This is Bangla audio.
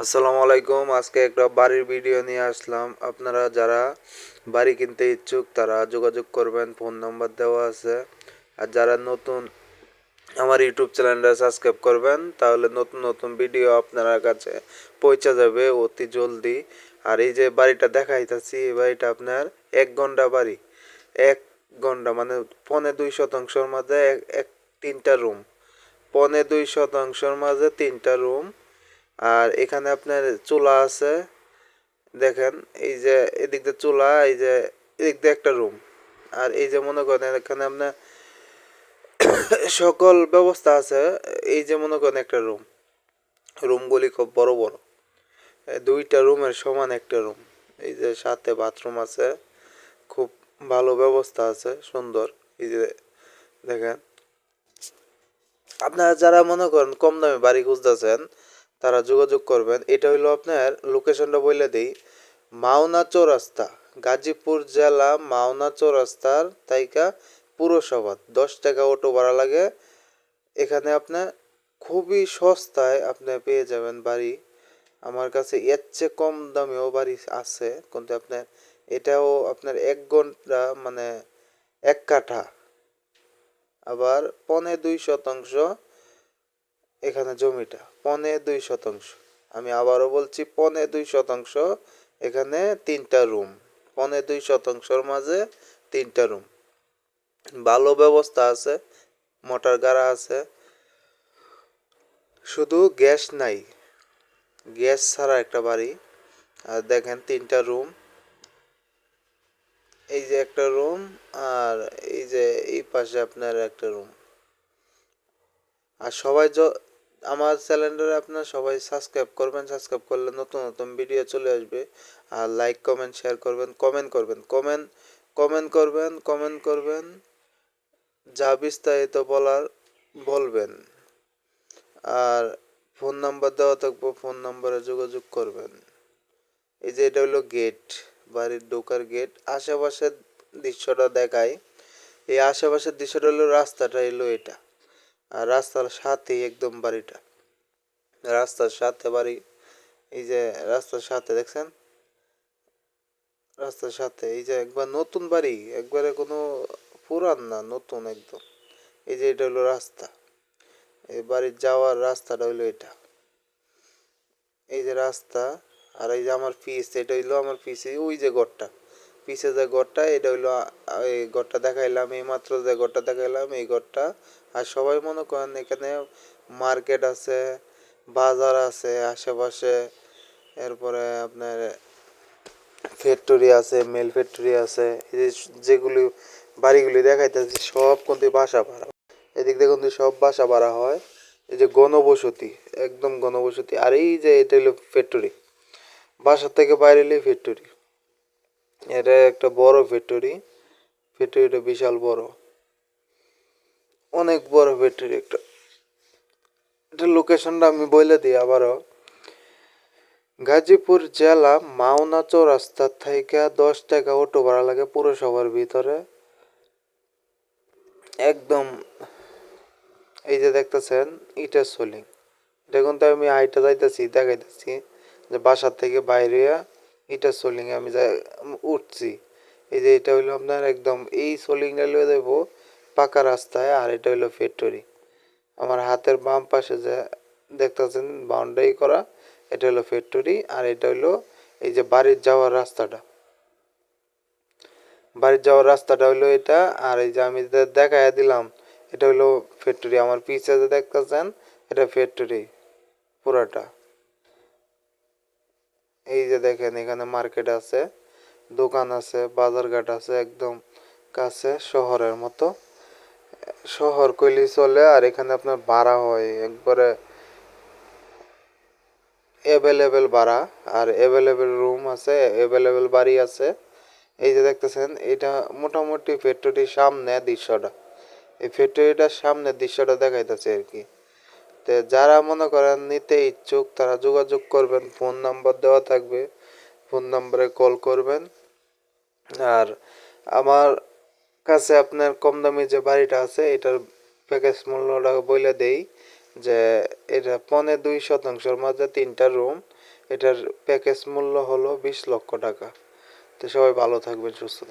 আসসালামু আলাইকুম। আজকে একটা বাড়ির ভিডিও নিয়ে আসলাম। আপনারা যারা বাড়ি কিনতে ইচ্ছুক, তারা যোগাযোগ করবেন। ফোন নাম্বার দেওয়া আছে। আর যারা নতুন আমার ইউটিউব চ্যানেলটা সাবস্ক্রাইব করবেন, তাহলে নতুন নতুন ভিডিও আপনার কাছে পৌঁছে যাবে অতি জলদি। আর এই যে বাড়িটা দেখাইতেছি, এই বাড়িটা আপনার এক ঘণ্টা বাড়ি। এক ঘণ্টা মানে পনে দুই শতাংশের মাঝে এক তিনটা রুম। পনে দুই শতাংশের মাঝে তিনটা রুম। আর এখানে আপনার চুলা আছে। দেখেন, এই যে এদিক দিয়ে চুলা, এই যে এদিক দিয়ে একটা রুম আর এই যে মনে করেন, এখানে আপনার সকল ব্যবস্থা আছে। এই যে মনে করেন একটা রুম রুমগুলি খুব বড় বড়। দুইটা রুমের সমান একটা রুম এই যে সাথে বাথরুম আছে। খুব ভালো ব্যবস্থা আছে, সুন্দর। এই যে দেখেন। আপনারা যারা মনে করেন কম দামে বাড়ি খুঁজতেছেন তারা যোগাযোগ করবেন। এটা হইল আপনার লোকেশনটা বলে দিই। মাওনা চৌরাস্তা, গাজীপুর জেলা মাওনা চৌরাস্তার তাইকা পুরসভা দশ টাকা অটো ভাড়া লাগে। এখানে আপনার খুবই সস্তায় আপনি পেয়ে যাবেন বাড়ি। আমার কাছে এর চেয়ে কম দামেও বাড়ি আছে। কিন্তু আপনার এটাও আপনার এক ঘণ্টা মানে এক কাঠা। আবার পনে দুই শতাংশ এখানে জমিটা পনে দুই শতাংশ। আমি আবারও বলছি পনে দুই শতাংশ, এখানে তিনটা রুম। পনে দুই শতাংশের মাঝে তিনটা রুম। ভালো ব্যবস্থা আছে, মোটর গাড়া আছে। শুধু গ্যাস নাই, গ্যাস ছাড়া একটা বাড়ি। আর দেখেন তিনটা রুম। এই যে একটা রুম আর এই যে এই পাশে আপনার একটা রুম। আর সবাই আমার চ্যানেলটা আপনার সবাই সাবস্ক্রাইব করবেন সাবস্ক্রাইব করলে নতুন নতুন ভিডিও চলে আসবে। আর লাইক কমেন্ট শেয়ার করবেন কমেন্ট করবেন কমেন্ট কমেন্ট করবেন কমেন্ট করবেন, যা বিস্তারিত বলার বলবেন। আর ফোন নাম্বার দেওয়া থাকব ফোন নাম্বারে যোগাযোগ করবেন। এই যে এটা হলো গেট বাড়ির ঢোকার গেট আশেপাশের দৃশ্যটা দেখায় এই আশেপাশের দৃশ্যটা হলো রাস্তাটা এলো এটা। আর রাস্তার সাথেই একদম বাড়িটা। রাস্তার সাথে বাড়ি, এই যে রাস্তার সাথে দেখছেন? রাস্তার সাথে, এই যে একবার নতুন বাড়ি, একবারে কোনো পুরান না, নতুন একদম। এই যে এটা হলো রাস্তা। এই বাড়ির যাওয়ার রাস্তাটা হইল এটা। এই যে রাস্তা, আর এই যে আমার পিস, এটা হইল আমার পিস ওই যে ঘরটা। পিছে যে ঘরটা, এটা হইল এই ঘরটা দেখাইলাম, এই মাত্র যে ঘরটা দেখাইলাম, এই ঘরটা। আর সবাই মনে করেন এখানে মার্কেট আছে, বাজার আছে, আশেপাশে। এরপরে আপনার ফ্যাক্টরি আছে, মেল ফ্যাক্টরি আছে, এই যে যেগুলি বাড়িগুলি দেখাইতেছি, সব কিন্তু বাসা ভাড়া। এদিক দিয়ে কিন্তু সব বাসা ভাড়া হয়। এই যে গণবসতি, একদম গণবসতি। আর এই যে এটা হলো ফ্যাক্টরি। বাসা থেকে বাইরে এলে ফ্যাক্টরি। এটা একটা বড় ফ্যাক্টরি ফ্যাক্টরিটা বিশাল বড়। অনেক বড় ফ্যাক্টরি একটা। এটা লোকেশনটা আমি বলে দিই আবারও। গাজীপুর জেলা মাওনা চৌরাস্তা থেকে দশ টাকা অটো ভাড়া লাগে পুরসভার ভিতরে। একদম এই যে দেখতেছেন ইটার সোলিং। এটা কিন্তু আমি হাইটা যাইতেছি, দেখাইতেছি যে বাসার থেকে বাইরে ইটার সোলিং আমি যা উঠছি। এই যে এটা হইল আপনার একদম এই সোলিংটা লয়ে দেবো পাকা রাস্তায়, আর এটা হইল ফ্যাক্টরি আমার হাতের বাম পাশে যে দেখতেছেন বাউন্ডারি করা, এটা হলো ফ্যাক্টরি আর এটা হলো এই যে বাড়ির যাওয়ার রাস্তাটা। বাড়ির যাওয়ার রাস্তাটা হলো এটা, আর এই যে আমি দেখাইয়া দিলাম, এটা হলো ফ্যাক্টরি আমার পিছে যে দেখতেছেন, এটা ফ্যাক্টরি পুরাটা। এই যে দেখেন, এখানে মার্কেট আছে, দোকান আছে, বাজারঘাট আছে, একদম কাছে শহরের মতো। শহর কইলি চলে, আর এখানে আপনার ভাড়া হয়, একবারে অ্যাভেলেবেল ভাড়া, আর অ্যাভেলেবেল রুম আছে অ্যাভেলেবেল বাড়ি আছে। এই যে দেখতেছেন, এটা মোটামুটি ফ্যাক্টরির সামনে দৃশ্যটা। এই ফ্যাক্টরিটার সামনে দৃশ্যটা দেখাইতেছে আর কি। তো যারা মনে করেন নিতে ইচ্ছুক, তারা যোগাযোগ করবেন, ফোন নাম্বার দেওয়া থাকবে, ফোন নাম্বারে কল করবেন। আর আমার কাছে আপনার কম দামি যে বাড়িটা আছে, এটার প্যাকেজ মূল্যটা বলে দেই, যে এটা পনে দুই শতাংশের মাঝে তিনটা রুম, এটার প্যাকেজ মূল্য হলো বিশ লক্ষ টাকা। তো সবাই ভালো থাকবেন, সুস্থ থাকবেন।